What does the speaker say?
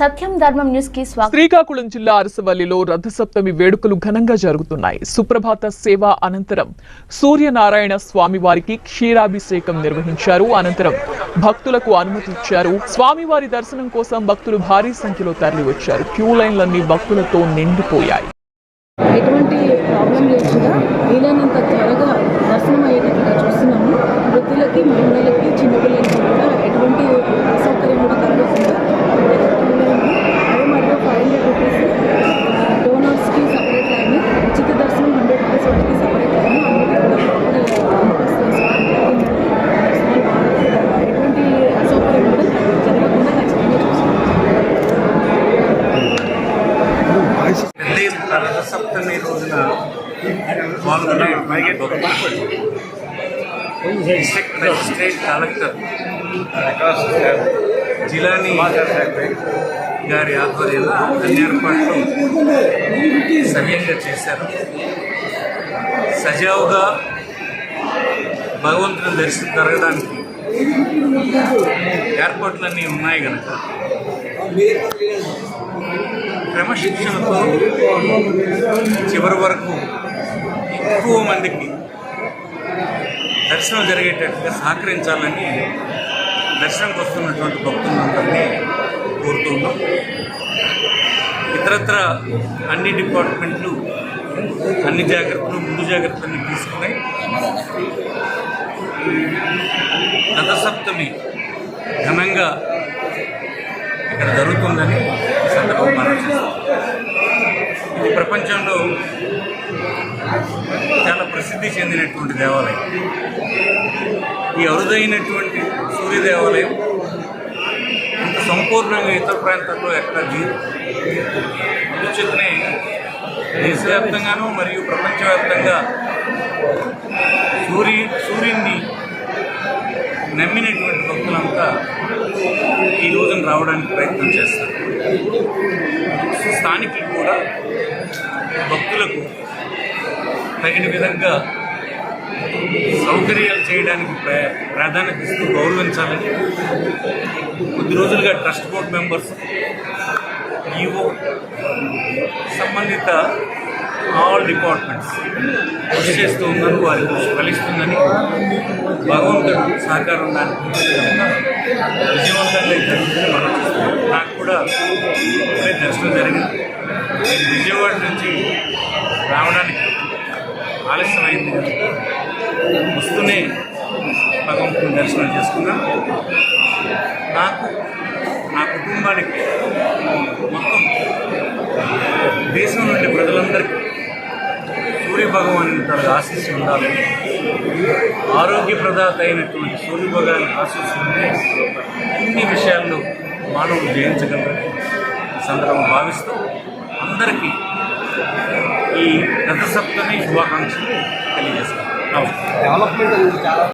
సత్యం ధర్మం న్యూస్కి స్వాగతం. శ్రీకాకుళం జిల్లా అరసవల్లిలో రథసప్తమి వేడుకలు ఘనంగా జరుగుతున్నాయి. సుప్రభాత సేవ అనంతరం సూర్యనారాయణ స్వామివారికి క్షీరాభిషేకం నిర్వహించారు. అనంతరం భక్తులకు అనుమతి ఇచ్చారు. స్వామివారి దర్శనం కోసం భక్తులు భారీ సంఖ్యలో తరలివచ్చారు. క్యూ లైన్లన్నీ భక్తులతో నిండిపోయాయి. ఎటువంటి ప్రాబ్లం లేకుండా వీలైనంత త్వరగా దర్శనం అయ్యేటట్టుగా చూస్తున్నాము. వృద్ధులకి మహిళలకి చిన్నపిల్లలకి రథసప్తమి రోజున పాల్గొనే డిస్ట్రిక్ట్ మెజిస్ట్రేట్ కలెక్టర్ జిలానీ గారి ఆధ్వర్యంలో అన్ని ఏర్పాట్లు సవ్యంగా చేశారు. సజావుగా భగవంతుని దర్శనం జరగడానికి ఏర్పాట్లన్నీ ఉన్నాయి కనుక క్రమశిక్షణతో చివరి వరకు ఎక్కువ మందికి దర్శనం జరిగేటట్టుగా సహకరించాలని దర్శనంకి వస్తున్నటువంటి భక్తులందరినీ కోరుతున్నాం. ఇతరత్ర అన్ని డిపార్ట్మెంట్లు అన్ని జాగ్రత్తలు ముందు జాగ్రత్తలు తీసుకున్నాయి రథసప్తమి ఘనంగా ఇక్కడ జరుగుతుందని ఈ మనం ఇది ప్రపంచంలో చాలా ప్రసిద్ధి చెందినటువంటి దేవాలయం. ఈ అరుదైనటువంటి సూర్య దేవాలయం ఇంత సంపూర్ణంగా ఇతర ప్రాంతాల్లో ఎక్కడ లేదు. అందుచేతనే దేశవ్యాప్తంగాను మరియు ప్రపంచవ్యాప్తంగా సూర్య సూర్యుడిని నమ్మినట్టు ఈ రావడానికి ప్రయత్నం చేస్తారు. స్థానికులు కూడా భక్తులకు తగిన విధంగా సౌకర్యాలు చేయడానికి ప్రా- ప్రాధాన్యత ఇస్తూ గౌరవించాలని కొద్ది రోజులుగా ట్రస్ట్ బోర్డ్ మెంబర్స్ ఈవో సంబంధిత ఆల్ డిపార్ట్మెంట్స్ కృషి చేస్తూ ఉన్నారు వారి కృషి ఫలిస్తుందని భగవంతుడు సహకారం దానికి విజయవంతంగా జరుగుతుంది మనం నాకు కూడా ఇప్పుడే దర్శనం జరిగింది. నేను విజయవాడ నుంచి రావడానికి ఆలస్యం అయింది వస్తూనే భగవంతుని దర్శనం చేసుకున్నాను నాకు నా కుటుంబానికి మొత్తం దేశం నుండి ప్రజలందరికీ సూర్య భగవాన్ తన ఆశీస్సు ఉండాలని ఆరోగ్యప్రదాత అయినటువంటి సూర్య భగవాన్ ఆశీస్సు ఉంటే అన్ని విషయాల్లో మానవులు జయించగలరని సందర్భం భావిస్తూ అందరికీ ఈ రథసప్తమి శుభాకాంక్షలు తెలియజేస్తాను. నమస్కారం